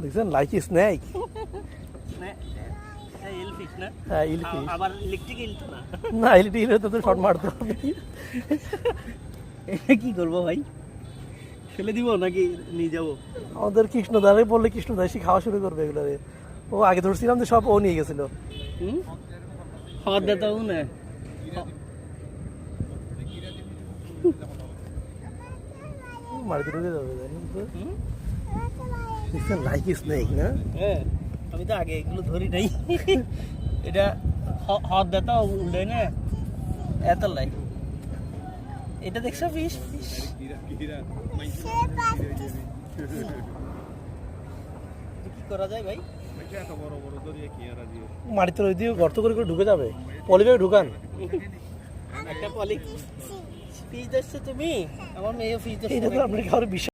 দেখছেন like snake হ্যাঁ আবার ইলেকট্রিক ইল তো না না ইল তো শর্ট মারতে হবে কি করব ভাই ফেলে দিব নাকি নিয়ে যাব আমাদের কৃষ্ণদারে বললে কৃষ্ণদা এসে খাওয়া শুরু করবে এগুলো ও আগে ধরছিলাম যে সব ও নিয়ে গেছিল হুম খাওয়ার না মারিতে ঢুকে যাবে জানেন তো? হুম? দেখছেন লাইক স্নেক না হ্যাঁ আমি তো আগে এগুলো ধরি নাই। এটা হ- হাত দেতা উল্টে না। এত লাই। এটা দেখছ ফিশ কি করা যায় ভাই? মাটিতে ওই দিয়ে গর্ত করে করে ঢুকে যাবে। পলিব্যাগ ঢুকান। একটা পলি। ফিজ দেখছ তুমি? আমার মেয়ে তো আপনার কারও বিশ্বাস